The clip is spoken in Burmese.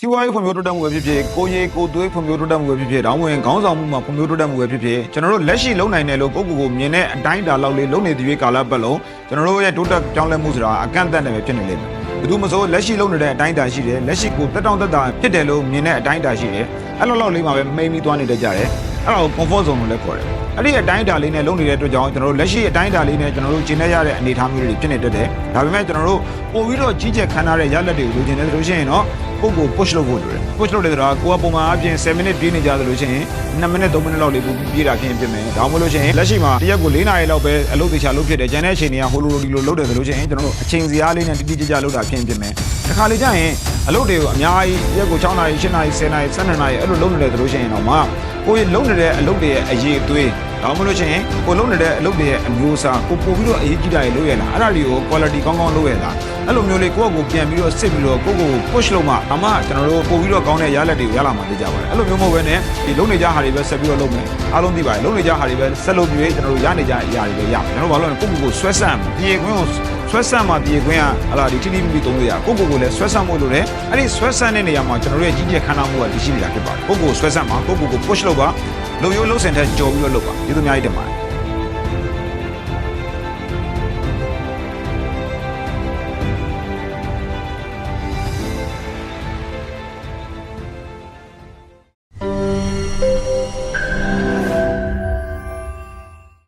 စီးပွားရေးဖွံ့ဖြိုးတိုးတက်မှုပဲဖြစ်ဖြစ်ကိုရေးကိုသွေးဖွံ့ဖြိုးတိုးတက်မှုပဲဖြစ်ဖြစ်တောင်းဝင်ခေါင်းဆောင်မှုမှာဖွံ့ဖြိုးတိုးတက်မှုပဲဖြစ်ဖြစ်ကျွန်တော်တို့လက်ရှိလုံနိုင်တယ်လို့ကိုယ့်ကိုယ်ကိုမြင်တဲ့အတိုင်းအတာလောက်လေးလုံနေသေးကာလပတ်လုံးကျွန်တော်တို့ရဲ့တိုးတက်ကြောင်းလဲမှုဆိုတာအကန့်အသတ်နဲ့ပဲဖြစ်နေလိမ့်မယ်ဘယ်သူမဆိုလက်ရှိလုံနေတဲ့အတိုင်းအတာရှိတယ်လက်ရှိကိုတက်တောင့်တက်တာဖြစ်တယ်လို့မြင်တဲ့အတိုင်းအတာရှိတယ်အဲ့လိုလောက်လေးမှာပဲမှိန်ပြီးသွားနေတတ်ကြတယ်အဲ့ဒါကို comfort zone လို့လည်းခေါ်တယ်အဲ့ဒီအတိုင်းအတာလေးနဲ့လုံနေတဲ့အတွက်ကြောင့်ကျွန်တော်တို့လက်ရှိအတိုင်းအတာလေးနဲ့ကျွန်တော်တို့ကျင်နေရတဲ့အနေအထားမျိုးတွေဖြစ်နေတတ်တယ်ဒါပေမဲ့ကျွန်တော်တို့ပို့ပြီးတော့ကြီးကျယ်ခမ်းနားတဲ့ရလက်တွေကိုလိုချင်တယ်ဆိုလို့ရှိရင်တော့ ကိုကို push လုပ်ဖို့လိုတယ် push လုပ်တယ်ဆိုတာကိုကပုံမှန်အပြင်7 minute ပြေးနေကြသလိုချင်း2 minute 3 minute လောက်လေးပို့ပြေးတာဖြစ်ရင်ဖြစ်မယ်ဒါမှမဟုတ်လို့ရှိရင်လက်ရှိမှာတစ်ရက်ကို4နာရီလောက်ပဲအလုပ်သေးချာလုပ်ဖြစ်တယ်ကျန်တဲ့အချိန်တွေကဟိုလိုလိုဒီလိုလုပ်တယ်ဆိုလို့ရှိရင်ကျွန်တော်တို့အချိန်စရာလေးနဲ့တိတိကျကျလုပ်တာဖြစ်ရင်ဖြစ်မယ်တခါလေကျရင်အလုပ်တွေကိုအများကြီးတစ်ရက်ကို6နာရီ8နာရီ10နာရီ12နာရီအဲ့လိုလုပ်နေတယ်ဆိုလို့ရှိရင်တော့မှကိုယ်လုပ်နေတဲ့အလုပ်တွေရဲ့အရေးအသွေး ဒါမှမဟုတ်လို့ရှိရင်ကိုလုပ်နေတဲ့အလုပ်တွေရဲ့အမျိုးအစားကိုပို့ပြီးတော့အရေးကြီးတာတွေလုပ်ရလားအဲ့ဒါတွေကို quality ကောင်းကောင်းလုပ်ရလားအဲ့လိုမျိုးလေးကိုယ့်ကိုယ်ပြန်ပြီးတော့စစ်ပြီးတော့ကိုယ့်ကိုယ်ကို push လုပ်မှအမှကျွန်တော်တို့ပို့ပြီးတော့ကောင်းတဲ့ရလက်တွေကိုရလာမှသိကြပါတယ်အဲ့လိုမျိုးမဟုတ်ဘဲနဲ့ဒီလုံနေကြဟာတွေပဲဆက်ပြီးတော့လုပ်မယ်အားလုံးသိပါတယ်လုံနေကြဟာတွေပဲဆက်လုပ်ပြီးကျွန်တော်တို့ရနေကြအရာတွေပဲရမယ်ကျွန်တော်တို့ဘာလို့လဲကိုယ့်ကိုယ်ကိုဆွဲဆန့်ပြေခွင့်ကိုဆွဲဆန့်မှပြေခွင့်ကဟလာဒီတိတိမိမိသုံးလို့ရကိုယ့်ကိုယ်ကိုလည်းဆွဲဆန့်ဖို့လိုတယ်အဲ့ဒီဆွဲဆန့်တဲ့နေရာမှာကျွန်တော်တို့ရဲ့ကြီးကျယ်ခမ်းနားမှုကတည်ရှိနေတာဖြစ်ပါတယ်ကိုယ့်ကိုယ်ဆွဲဆန့်မှာကိုယ့်ကိုယ်ကို push လုပ်ပါ လုံရိုးလုံစင်တဲ့ကြော်ပြီးတော့လုပ်ပါဒီလိုအများကြီးတင်ပါတယ်